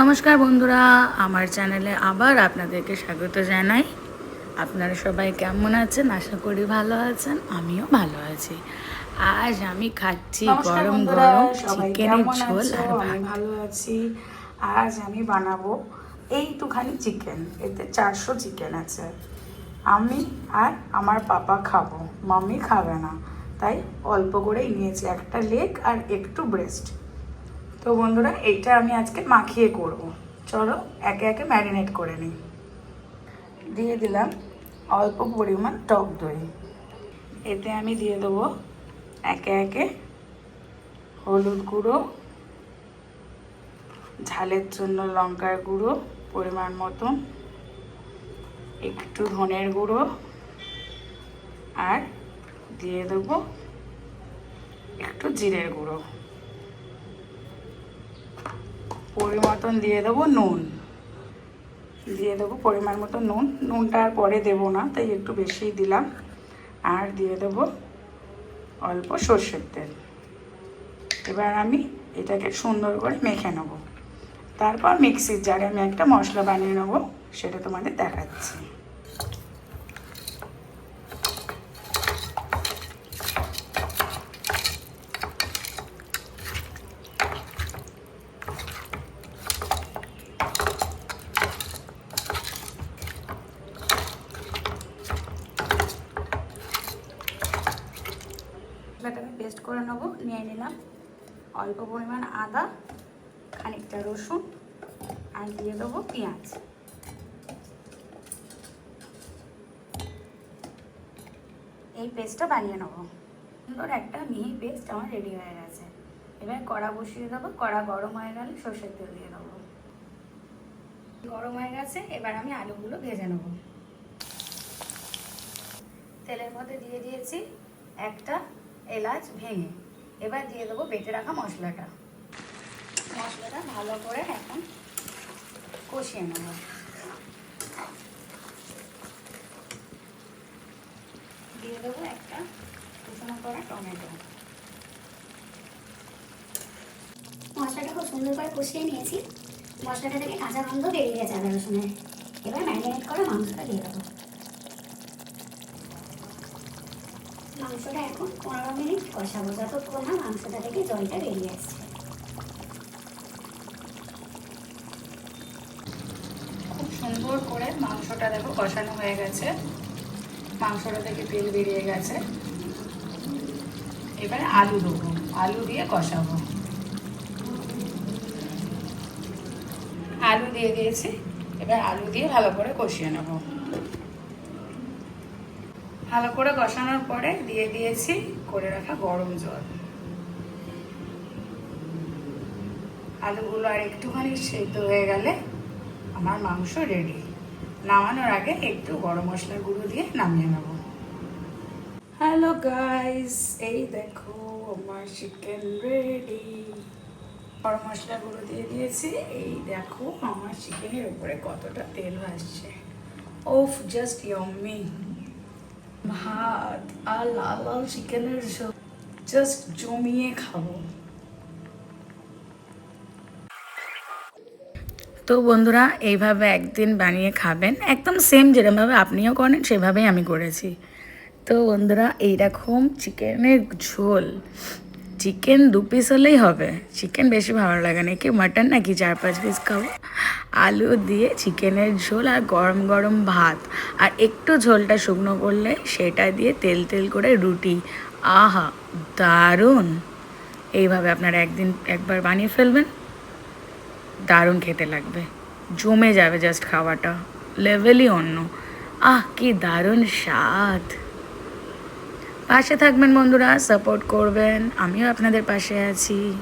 নমস্কার বন্ধুরা আমার চ্যানেলে আবার আপনাদেরকে স্বাগত জানাই। আপনারা সবাই কেমন আছেন? আশা করি ভালো আছেন আমিও ভালো আছি। আজ আমি খাচ্ছি গরম গরম চিকেনের ঝোল আর ভালো আছি। আজ আমি বানাবো এই এইটুখানি চিকেন এতে চারশো চিকেন আছে। আমি আর আমার পাপা খাব মাম্মি খাবে না। তাই অল্প করেই নিয়েছি একটা লেগ আর একটু ব্রেস্ট। তো বন্ধুরা, এইটা আমি আজকে মাখিয়ে করব। চলো, একে একে ম্যারিনেট করে নিই। দিয়ে দিলাম অল্প পরিমাণ টক দই। এতে আমি দিয়ে দেবো একে একে হলুদ গুঁড়ো, ঝালের জন্য লঙ্কার গুঁড়ো পরিমাণ মতন একটু ধনের গুঁড়ো, আর দিয়ে দেবো একটু জিরের গুঁড়ো। পরিমতন দিয়ে দেবো নুন। দিয়ে দেবো পরিমাণ মতো নুন। নুনটা আর পরে দেবো না, তাই একটু বেশিই দিলাম। আর দিয়ে দেবো অল্প সর্ষের তেল। এবার আমি এটাকে সুন্দর করে মেখে নেব। তারপর মিক্সির জারে আমি একটা মশলা বানিয়ে নেব, সেটা তোমাদের দেখাচ্ছি। পেস্ট করে নেব, নিয়ে নিলাম। অল্প পরিমাণ আদা, খানিকটা রসুন, আর দিয়ে দেবো পেঁয়াজ। এই পেস্টটা বানিয়ে নেব। সুন্দর একটা মিহি পেস্ট আমার রেডি হয়ে গেছে। এবার কড়া বসিয়ে দেবো, কড়া গরম হয়ে গেলে সর্ষের তেল দিয়ে দেবো। গরম হয়ে গেছে, এবার আমি আলুগুলো ভেজে নেব। তেলের মধ্যে দিয়ে দিয়েছি একটা এলাচ ভেঙে। এবার দিয়ে দেবো বেটে রাখা মশলাটা। মশলাটা ভালো করে এখন কষিয়ে নেব। দিয়ে দেবো একটা কুচনো করা টমেটো। মশলাটা খুব সুন্দর করে কষিয়ে নিয়েছি। মশলাটা থেকে কাঁচা গন্ধ বেরিয়ে গেছে আদা রসুনের। এবার ম্যারিনেট করা মাংসটা দিয়ে দেবো। মাংসটা এখন পনেরো মিনিট কষাবো যতক্ষণ না, মাংসটা থেকে জলটা বেরিয়ে আসছে। খুব সুন্দর করে মাংসটা দেখো কষানো হয়ে গেছে। মাংসটা থেকে তেল বেরিয়ে গেছে। এবার আলু দেবো, আলু দিয়ে কষাবো। আলু দিয়ে দিয়েছি, এবার আলু দিয়ে ভালো করে কষিয়ে নেব। ভালো করে কষানোর পরে দিয়ে দিয়েছি করে রাখা গরম জল। আলুগুলো আর একটুখানি সেদ্ধ হয়ে গেলে আমার মাংস রেডি নামানোর আগে একটু গরম মশলার গুঁড়ো দিয়ে নামিয়ে নেব। হ্যালো গাইস এই দেখো আমার চিকেন রেডি গরম মশলা গুঁড়ো দিয়ে দিয়েছি। এই দেখো আমার চিকেনের উপরে কতটা তেল আসছে। ওফ জাস্ট ইয়ম্মি ভাত আর লাল লাল চিকেনের জাস্ট জমিয়ে খাব। তো বন্ধুরা, এইভাবে একদিন বানিয়ে খাবেন। একদম সেম যেরকমভাবে আপনিও করেন, সেভাবেই আমি করেছি। তো বন্ধুরা, এইরকম চিকেনের ঝোল। চিকেন দু পিস হলেই হবে। চিকেন বেশি ভালো লাগে না। কি মাটন নাকি চার পাঁচ পিস খাব? আলু দিয়ে চিকেনের ঝোল আর গরম গরম ভাত। আর একটু ঝোলটা শুকনো করলে সেটা দিয়ে তেল তেল করে রুটি। আহা, দারুণ! এইভাবে আপনারা একদিন একবার বানিয়ে ফেলবেন। দারুণ খেতে লাগবে। জমে যাবে জাস্ট খাওয়াটা। লেভেলই অন্য। আহ, কি দারুণ স্বাদ! পাশে থাকবেন বন্ধুরা সাপোর্ট করবেন। আমিও আপনাদের পাশে আছি।